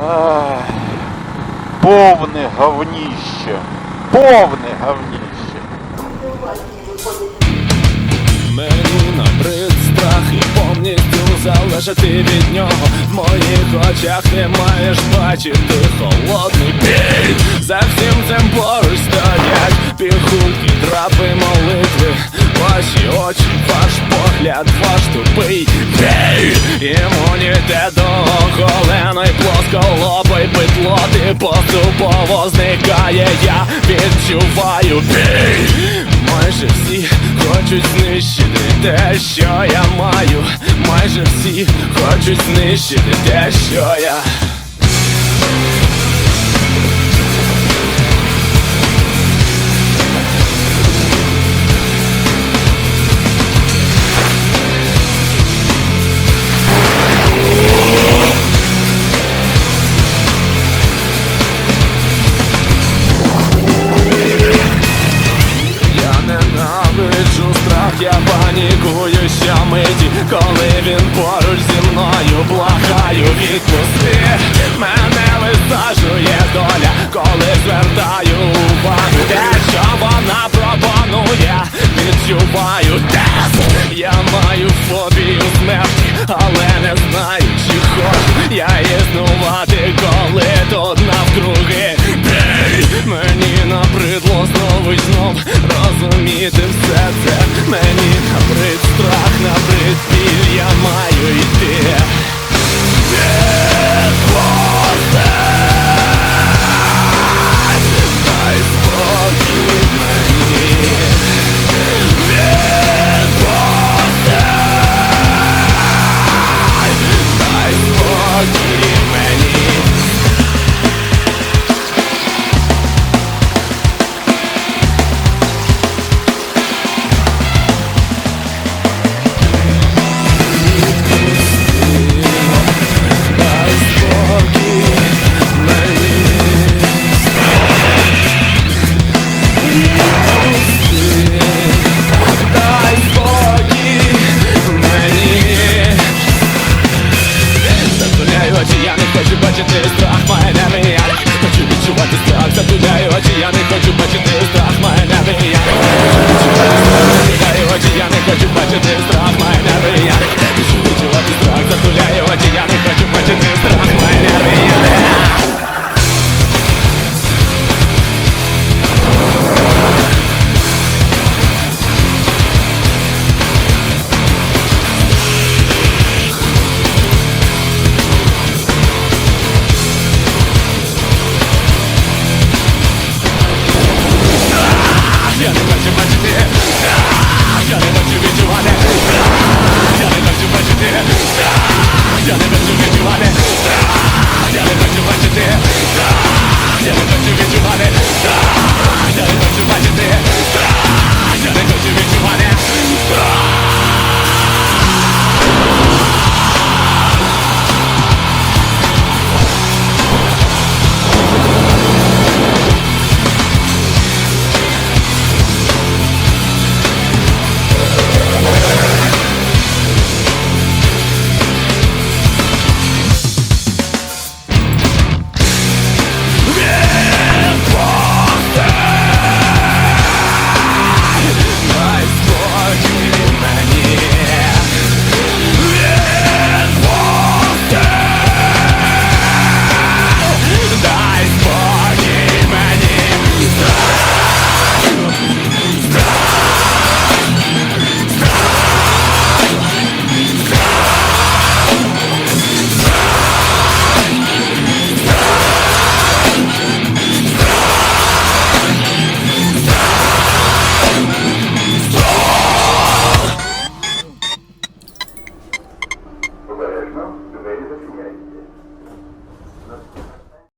Ах, повне говніще. Повне говніще. Мені набрид страх і повністю залежати від нього. В моїх очах не маєш бачити. Холодний біль. За всім цим поруч стоять. Піхунки, трапи молитви. Ваші очі, ваш ваш тупий гей Імунітет до оголеної плосколобої петлоти Поступово зникає, я відчуваю біль Майже всі хочуть знищити те, що я маю. Майже всі хочуть знищити те, що. Я Коли він поруч зі мною благаю відпусти Мене висаджує доля, коли звертаю увагу. Те, що вона пропонує, відчуваю тез Я маю фобію смерті, але не знаю, чи хочу. Я існувати, коли тут навкруги! Мені набридло знову й знов розуміти все Мені набрид страх, набрид біль, я маю йти відчувати очі, я не хочу бачити